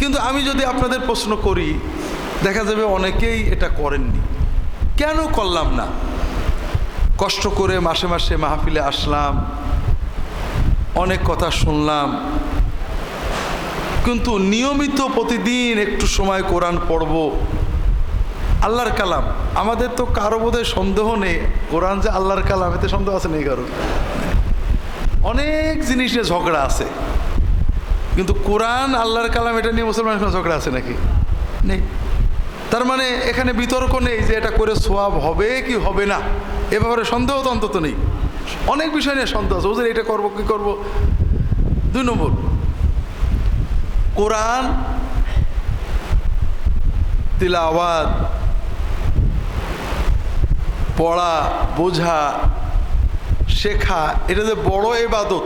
কিন্তু আমি যদি আপনাদের প্রশ্ন করি, দেখা যাবে অনেকেই এটা করেননি। কেন করলাম না? কষ্ট করে মাসে মাসে মাহফিলে আসলাম, অনেক কথা শুনলাম, কিন্তু নিয়মিত প্রতিদিন একটু সময় কোরআন পড়ব, আল্লাহর কালাম। আমাদের তো কারও বোধহয় সন্দেহ নেই, কোরআন যে আল্লাহর কালাম, এতে সন্দেহ আছে নেই কারও? অনেক জিনিসে ঝগড়া আছে। কিন্তু কোরআন, আল্লাহর কালাম এটা নিয়ে মুসলমানের কোনো ঝগড়া আছে নাকি? নেই। তার মানে এখানে বিতর্ক নেই যে এটা করে সোয়াব হবে কি হবে না। এ ব্যাপারে সন্দেহ তো অন্তত নেই। অনেক বিষয় নিয়ে সন্দেহ আছে। বুঝলেন এটা করব কি করব? দুই নম্বর, কোরআন, তিলাওয়াত, পড়া, বোঝা, শেখা, এটা যে বড় এবাদত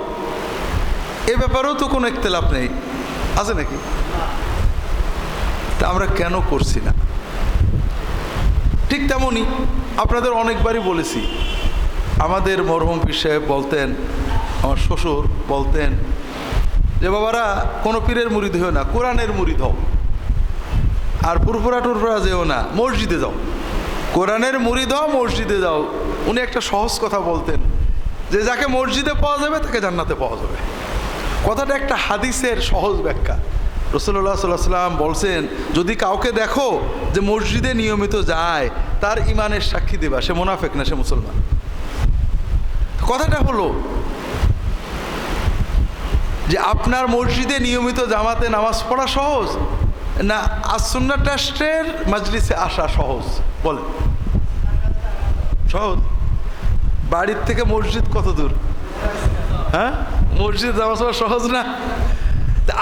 এ ব্যাপারেও তো কোনো একতেলাপ নেই। আছে নাকি? তা আমরা কেন করছি না? ঠিক তেমনই আপনাদের অনেকবারই বলেছি, আমাদের মরহুম পীর সাহেব বলতেন, আমার শ্বশুর বলতেন যে, বাবারা, কোনো পীরের মুরিদ হও না, কোরআনের মুরিদ হও। আর পুরপুরা টুরপুরা যেও না, মসজিদে যাও। কোরআনের মুরিদ হও, মসজিদে যাও। উনি একটা সহজ কথা বলতেন, যে, যাকে মসজিদে পাওয়া যাবে, তাকে জান্নাতে পাওয়া যাবে। কথাটা একটা হাদিসের সহজ ব্যাখ্যা। রসুল্লাহ সাল্লাহ সাল্লাম বলছেন, যদি কাউকে দেখো যে মসজিদে নিয়মিত যায়, তার ইমানের সাক্ষী দেবা। সে মোনাফেক না, সে মুসলমান? কথাটা হলো যে আপনার মসজিদে নিয়মিত জামাতে নামাজ পড়া সহজ না আসন্না ট্রাস্টের মাজলিসে আসা সহজ? বলেন। সহজ। বাড়ির থেকে মসজিদ কত দূর? হ্যাঁ? মসজিদ যাওয়া সহজ সহজ না?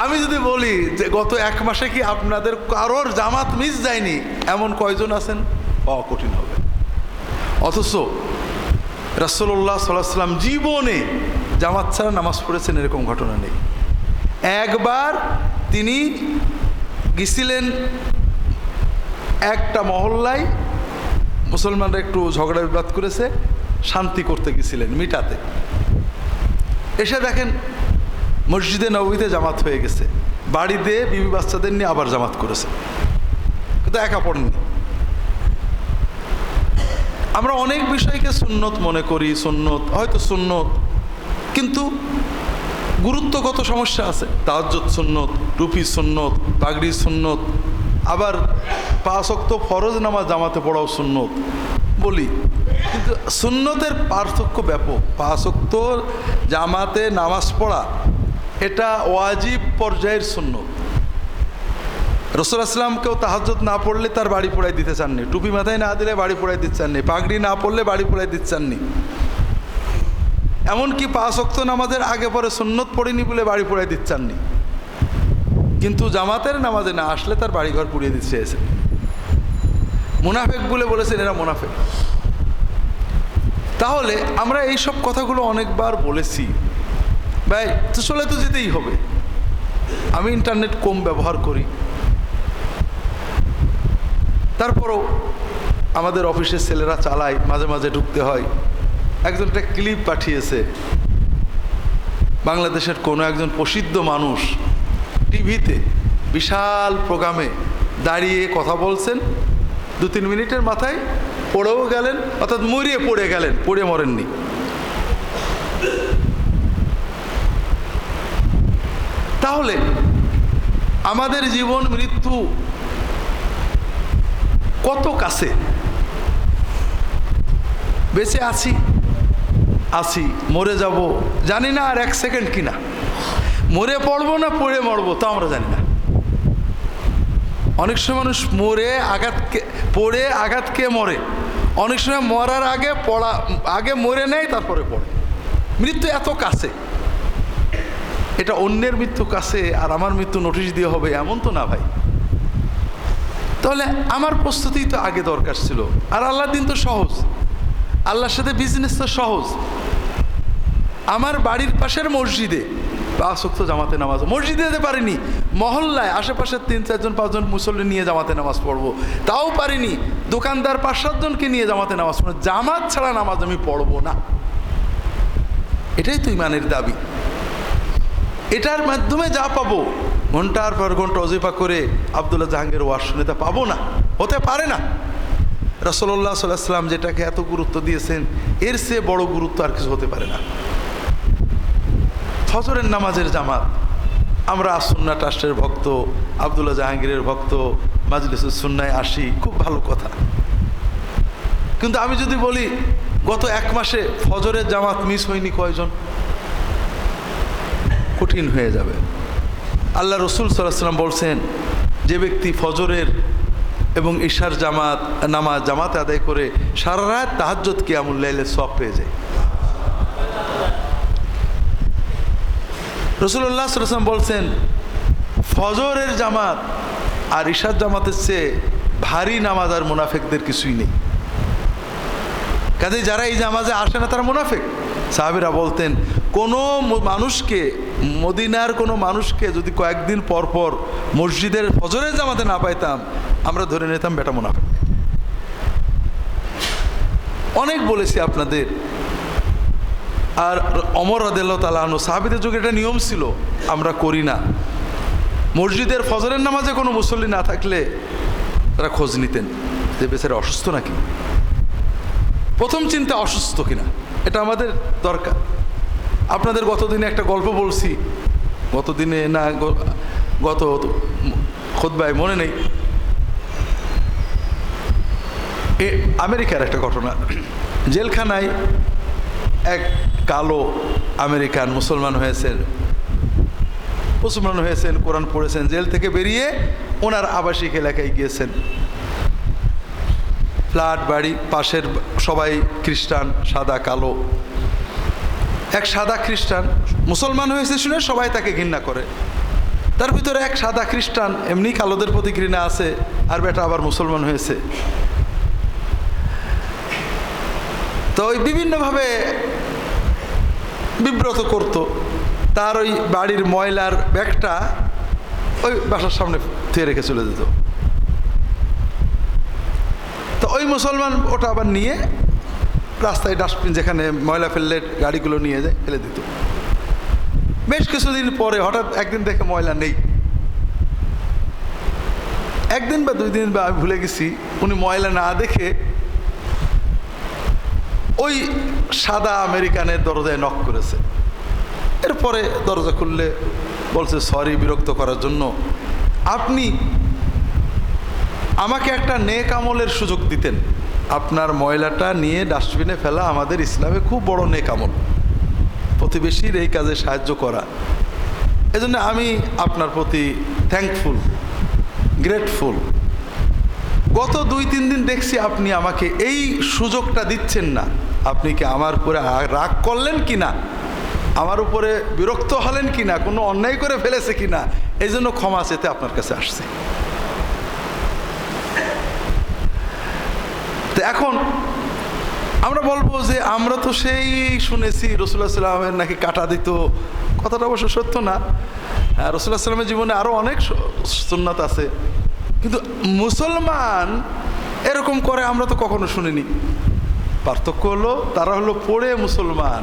আমি যদি বলি যে গত এক মাসে কি আপনাদের কারোর জামাত মিস যায়নি? এমন কয়জন আছেন? অ কঠিন হবে। অথচ সাল্লাহ সাল্লাম জীবনে জামাত ছাড়া নামাজ পড়েছেন এরকম ঘটনা নেই। একবার তিনি গেছিলেন একটা মহল্লায়, মুসলমানরা একটু ঝগড়া বিবাদ করেছে, শান্তি করতে গেছিলেন মিটাতে। এসে দেখেন মসজিদে নবীতে জামাত হয়ে গেছে। বাড়িতে বিবি বাচ্চাদের নিয়ে আবার জামাত করেছে। কিন্তু একা পড়েননি। আমরা অনেক বিষয়কে সুন্নত মনে করি, সুন্নত, হয়তো সুন্নত, কিন্তু গুরুত্বগত সমস্যা আছে। তাজ্জত সুন্নত টুপি সুন্নত পাগড়ি সুন্নত আবার পাঁচক্ত ফরজ নামাজ জামাতে পড়াও সুন্নত। বলি, কিন্তু সুন্নতের পার্থক্য ব্যাপক। পাঁচক্ত জামাতে নামাজ পড়া, এটা ওয়াজিব পর্যায়ের সুন্নত। রসুল আসলামকেও তাহাজত না পড়লে তার বাড়ি পড়াই দিতে চাননি। টুপি মাথায় না দিলে বাড়ি পড়াই দিতে চাননি। পাগড়ি না পড়লে বাড়ি পড়াই দিতে চাননি। এমনকি পাঁচ অক্ত নামাজের আগে পরে সুন্নত পড়িনি বলে বাড়ি পড়াই দিতে চাননি। কিন্তু জামাতের নামাজে না আসলে তার বাড়িঘর পুড়িয়ে দিতে চেয়েছেন মুনাফেক বলে বলেছেন, এরা মুনাফেক। তাহলে আমরা এই সব কথাগুলো অনেকবার বলেছি। ভাই, তো চলে তো যেতেই হবে। আমি ইন্টারনেট কম ব্যবহার করি। তারপরও আমাদের অফিসের ছেলেরা চালায়, মাঝে মাঝে ঢুকতে হয়। একজন একটা ক্লিপ পাঠিয়েছে। বাংলাদেশের কোনো একজন প্রসিদ্ধ মানুষ টিভিতে বিশাল প্রোগ্রামে দাঁড়িয়ে কথা বলছেন, দু তিন মিনিটের মাথায় পড়েও গেলেন, অর্থাৎ মরিয়ে পড়ে গেলেন, পড়ে মরেননি। তাহলে আমাদের জীবন মৃত্যু কত কাছে? বেঁচে আছি? আছি, মরে যাব, জানি না আর এক সেকেন্ড কিনা। মরে পড়ব না পড়ে মরবো, তা আমরা জানি না। অনেক সময় মানুষ মরে আঘাতকে পড়ে আঘাতকে মরে। অনেক সময় মরার আগে পড়া, আগে মরে নেয়, তারপরে পড়ে। মৃত্যু এত কাছে। এটা অন্যের মৃত্যু কাছে আর আমার মৃত্যু নোটিশ দিয়ে হবে এমন তো না ভাই। তাহলে আমার প্রস্তুতি তো আগে দরকার ছিল। আর আল্লাহর দিন তো সহজ। আল্লাহর সাথে বিজনেস তো সহজ। আমার বাড়ির পাশের মসজিদে পাঁচক্ত জামাতে নামাজ মসজিদে যেতে পারিনি, মহল্লায় আশেপাশের তিন, চারজন, পাঁচজন মুসল্লি নিয়ে জামাতে নামাজ পড়ব। তাও পারিনি, দোকানদার পাঁচ সাতজনকে নিয়ে জামাতে নামাজ পড়ব। জামাত ছাড়া নামাজ আমি পড়ব না। এটাই তো ইমানের দাবি। এটার মাধ্যমে যা পাবো, ঘণ্টার পর ঘণ্টা অজিফা করে আবদুল্লাহ জাহাঙ্গীর ওয়াজ শুনে তা পাবো না, হতে পারে না। রসল্লাহ সাল্লাম যেটাকে এত গুরুত্ব দিয়েছেন, এর সে বড় গুরুত্ব আর কিছু হতে পারে না। ফজরের নামাজের জামাত। আমরা আসুন্না ট্রাস্টের ভক্ত, আবদুল্লাহ জাহাঙ্গীরের ভক্ত মাজলিসুল সুন্নায় আসি, খুব ভালো কথা। কিন্তু আমি যদি বলি, গত এক মাসে ফজরের জামাত মিস হয়নি কয়জন? কঠিন হয়ে যাবে। আল্লাহ রসুল সাল্লাম বলছেন, যে ব্যক্তি ফজরের এবং ঈশার জামাত, নামাজ জামাত আদায় করে সারা রাত তাহাজ্জত কিয়ামুল্লাইলে সব পেয়ে যায়। রসুল্লাহ সাল্লাম বলছেন, ফজরের জামাত আর ঈশার জামাতের চেয়ে ভারী নামাজ আর মুনাফেকদের কিছুই নেই। কাজে যারা এই জামাজে আসে না, তারা মুনাফেক। সাহাবিরা বলতেন, কোনো মানুষকে, মদিনার কোনো মানুষকে যদি কয়েকদিন পর পর মসজিদের ফজরের জামাতে না পাইতাম, আমরা ধরে নিতাম বেটা মুনাফেক। অনেক বলেছি আপনাদের আর অমর আদেল্লা তালাহনু সাহাবিদের যুগে এটা নিয়ম ছিল, আমরা করি না। মসজিদের ফজরের নামাজে কোনো মুসল্লি না থাকলে তারা খোঁজ নিতেন যে বেচারা অসুস্থ নাকি? প্রথম চিন্তা, অসুস্থ কিনা? এটা আমাদের দরকার। আপনাদের গতদিনে একটা গল্প বলছি। গতদিনে না গত খোদবায় মনে নেই। এ আমেরিকার একটা ঘটনা। জেলখানায় এক কালো আমেরিকান মুসলমান হয়েছেন। মুসলমান হয়েছেন, কোরআন পড়েছেন, জেল থেকে বেরিয়ে ওনার আবাসিক এলাকায় গিয়েছেন। ফ্ল্যাট, বাড়ি, পাশের সবাই খ্রিস্টান, সাদা, কালো। এক সাদা খ্রিস্টান মুসলমান হয়েছে শুনে সবাই তাকে ঘৃণা করে। তার ভিতরে এক সাদা খ্রিস্টান এমনি কালোদের প্রতি ঘৃণা আছে, আর বেটা আবার মুসলমান হয়েছে। তো ওই বিভিন্নভাবে বিব্রত করত। তার ওই বাড়ির ময়লার ব্যাগটা ওই বাসার সামনে থুয়ে রেখে চলে যেত। তো ওই মুসলমান ওটা আবার নিয়ে রাস্তায় ডাস্টবিন যেখানে ময়লা ফেললে গাড়িগুলো নিয়ে যায় ফেলে দিত। বেশ কিছুদিন পরে হঠাৎ একদিন দেখে ময়লা নেই। একদিন বা দুই দিন বা আমি ভুলে গেছি, উনি ময়লা না দেখে ওই সাদা আমেরিকানের দরজায় নক করেছে। এরপরে দরজা খুললে বলছে সরি বিরক্ত করার জন্য। আপনি আমাকে একটা নেক আমলের সুযোগ দিতেন। আপনার ময়লাটা নিয়ে ডাস্টবিনে ফেলা আমাদের ইসলামে খুব বড় নেক আমল। প্রতিবেশীর এই কাজে সাহায্য করা। এজন্য আমি আপনার প্রতি থ্যাঙ্কফুল গ্রেটফুল গত দুই তিন দিন দেখছি আপনি আমাকে এই সুযোগটা দিচ্ছেন না। আপনি কি আমার উপরে রাগ করলেন কি না? আমার উপরে বিরক্ত হলেন কি না? কোনো অন্যায় করে ফেলেছে কি না? এই জন্য ক্ষমা চেতে আপনার কাছে আসছে। তো এখন আমরা বলব যে আমরা তো সেই শুনেছি রসুল্লাহ সাল্লামের নাকি কাটা দিত। কথাটা অবশ্য সত্য না। হ্যাঁ, রসুল্লাহ সাল্লামের জীবনে আরও অনেক সুন্নাত আছে। কিন্তু মুসলমান এরকম করে আমরা তো কখনো শুনিনি। পার্থক্য হলো তারা হলো পড়ে মুসলমান,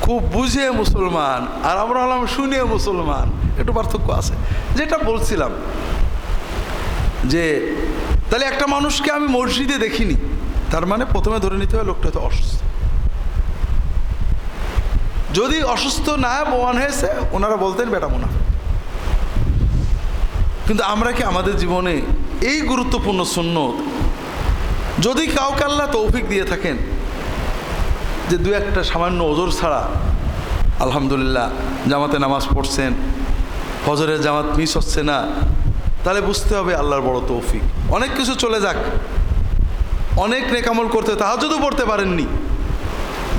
খুব বুঝে মুসলমান, আর আমরা হলাম শুনে মুসলমান। একটু পার্থক্য আছে। যেটা বলছিলাম যে, তাহলে একটা মানুষকে আমি মসজিদে দেখিনি, তার মানে প্রথমে ধরে নিতে হবে লোকটা তো অসুস্থ। যদি অসুস্থ না প্রমাণ হয়েছে, ওনারা বলতেন বেটা মুনাফেক। কিন্তু আমরা কি আমাদের জীবনে এই গুরুত্বপূর্ণ সুন্নত যদি কাউকে আল্লাহ তৌফিক দিয়ে থাকেন, যে দু একটা সামান্য ওজোর ছাড়া আলহামদুলিল্লাহ জামাতে নামাজ পড়ছেন ফজরের জামাত মিস হচ্ছে না, তাহলে বুঝতে হবে আল্লাহর বড় তৌফিক। অনেক কিছু চলে যাক। অনেক নেকামল করতে তাহাজুদও পড়তে পারেননি।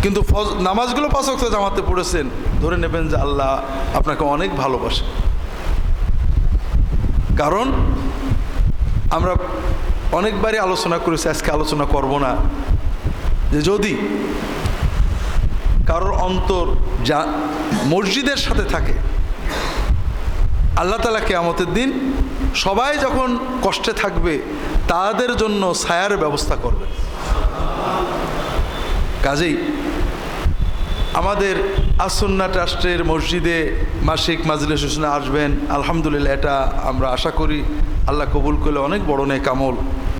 কিন্তু ফজ নামাজগুলো পাঁচ জামাতে পড়েছেন, ধরে নেবেন যে আল্লাহ আপনাকে অনেক ভালোবাসে। কারণ আমরা অনেকবারই আলোচনা করেছি, আজকে আলোচনা করব না। যে যদি কারোর অন্তর যা মসজিদের সাথে থাকে, আল্লাহ তালা কেয়ামতের দিন সবাই যখন কষ্টে থাকবে, তাদের জন্য ছায়ার ব্যবস্থা করবে কাজেই আমাদের আসন্না ট্রাস্টের মসজিদে মাসিক মাজলে সুসনা আসবেন। আলহামদুলিল্লাহ, এটা আমরা আশা করি। আল্লাহ কবুল করলে অনেক বড় নেই আমল।